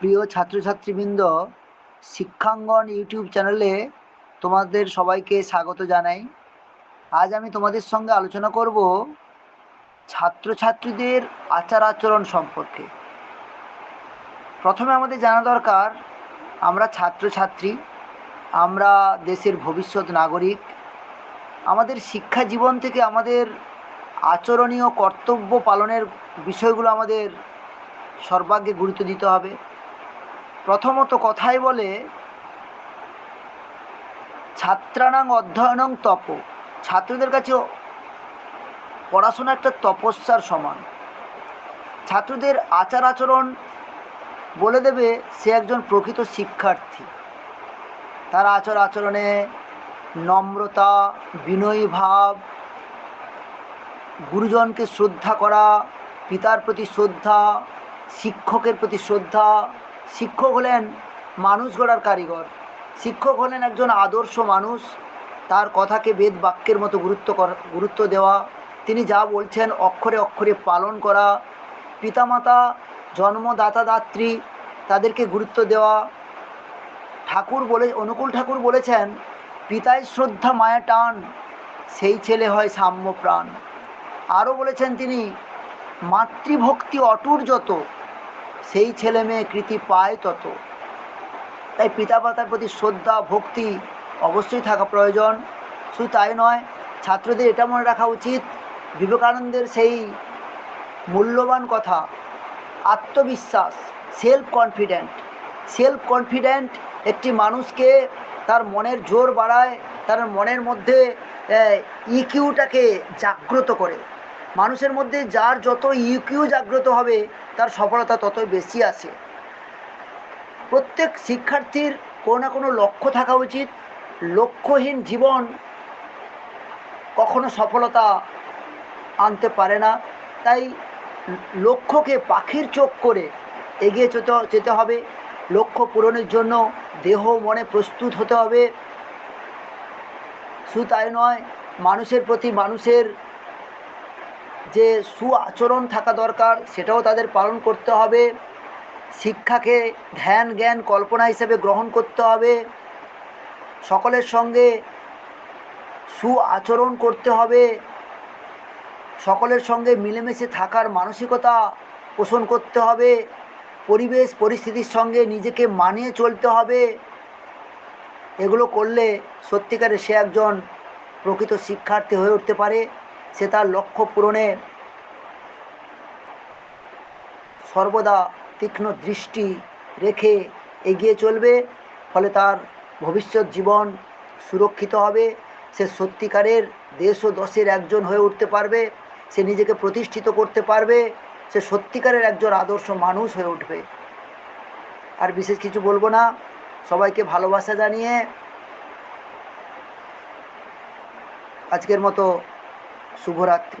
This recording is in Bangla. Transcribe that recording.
প্রিয় ছাত্রছাত্রীবৃন্দ, শিক্ষাঙ্গন ইউটিউব চ্যানেলে তোমাদের সবাইকে স্বাগত জানাই। আজ আমি তোমাদের সঙ্গে আলোচনা করব ছাত্রছাত্রীদের আচার আচরণ সম্পর্কে। প্রথমে আমাদের জানা দরকার, আমরা ছাত্রছাত্রী, আমরা দেশের ভবিষ্যৎ নাগরিক। আমাদের শিক্ষা জীবন থেকে আমাদের আচরণীয় কর্তব্য পালনের বিষয়গুলো আমাদের সর্বাগ্যে গুরুত্ব দিতে হবে। প্রথমত কথাই বলে, ছাত্রানাং অধ্যয়নং তপ। ছাত্রদের কাছে পড়াশোনা একটা তপস্যার সমান। ছাত্রদের আচার আচরণ বলে দেবে সে একজন প্রকৃত শিক্ষার্থী। তার আচার আচরণে নম্রতা, বিনয়ী ভাব, গুরুজনকে শ্রদ্ধা করা, পিতার প্রতি শ্রদ্ধা, শিক্ষকের প্রতি শ্রদ্ধা শিক্ষক হলেন মানুষ গড়ার কারিগর। শিক্ষক হলেন একজন আদর্শ মানুষ। তার কথাকে বেদ বাক্যের মতো গুরুত্ব গুরুত্ব দেওয়া। তিনি যা বলছেন অক্ষরে অক্ষরে পালন করা। পিতামাতা, জন্মদাতা, দাত্রী তাদেরকে গুরুত্ব দেওয়া। ঠাকুর বলে, অনুকূল ঠাকুর বলেছেন পিতায় শ্রদ্ধা, মায়া, টান, সেই ছেলে হয় সাম্য প্রাণ আরও বলেছেন তিনি, মাতৃভক্তি অটুর যত সেই ছেলে মেয়ে কৃতি পায় তত। তাই পিতা মাতার প্রতি শ্রদ্ধা, ভক্তি অবশ্যই থাকা প্রয়োজন। শুধু তাই নয়, ছাত্রদের এটা মনে রাখা উচিত, বিবেকানন্দের সেই মূল্যবান কথা, আত্মবিশ্বাস সেলফ কনফিডেন্ট সেলফ কনফিডেন্ট একটি মানুষকে তার মনের জোর বাড়ায়, তার মনের মধ্যে ইকিউটাকে জাগ্রত করে। মানুষের মধ্যে যার যত ইকিউ জাগ্রত হবে, তার সফলতা ততই বেশি আসে প্রত্যেক শিক্ষার্থীর কোনো না কোনো লক্ষ্য থাকা উচিত। লক্ষ্যহীন জীবন কখনো সফলতা আনতে পারে না। তাই লক্ষ্যকে পাখির চোখ করে এগিয়ে যেতে যেতে হবে। লক্ষ্য পূরণের জন্য দেহ মনে প্রস্তুত হতে হবে। শুধু তাই নয়, মানুষের প্রতি মানুষের যে সু আচরণ থাকা দরকার, সেটাও তাদের পালন করতে হবে। শিক্ষাকে ধ্যান, জ্ঞান, কল্পনা হিসেবে গ্রহণ করতে হবে। সকলের সঙ্গে সু আচরণ করতে হবে। সকলের সঙ্গে মিলেমিশে থাকার মানসিকতা পোষণ করতে হবে। পরিবেশ, পরিস্থিতির সঙ্গে নিজেকে মানিয়ে চলতে হবে। এগুলো করলে সত্যিকারে সে একজন প্রকৃত শিক্ষার্থী হয়ে উঠতে পারে। সে তার লক্ষ্য পূরণে সর্বদা তীক্ষ্ণ দৃষ্টি রেখে এগিয়ে চলবে, ফলে তার ভবিষ্যৎ জীবন সুরক্ষিত হবে। সে সত্যিকারের দেশ ও দশের একজন হয়ে উঠতে পারবে, সে নিজেকে প্রতিষ্ঠিত করতে পারবে, সে সত্যিকারের একজন আদর্শ মানুষ হয়ে উঠবে। আর বিশেষ কিছু বলব না। সবাইকে ভালোবাসা জানিয়ে আজকের মতো शुभरात्रि।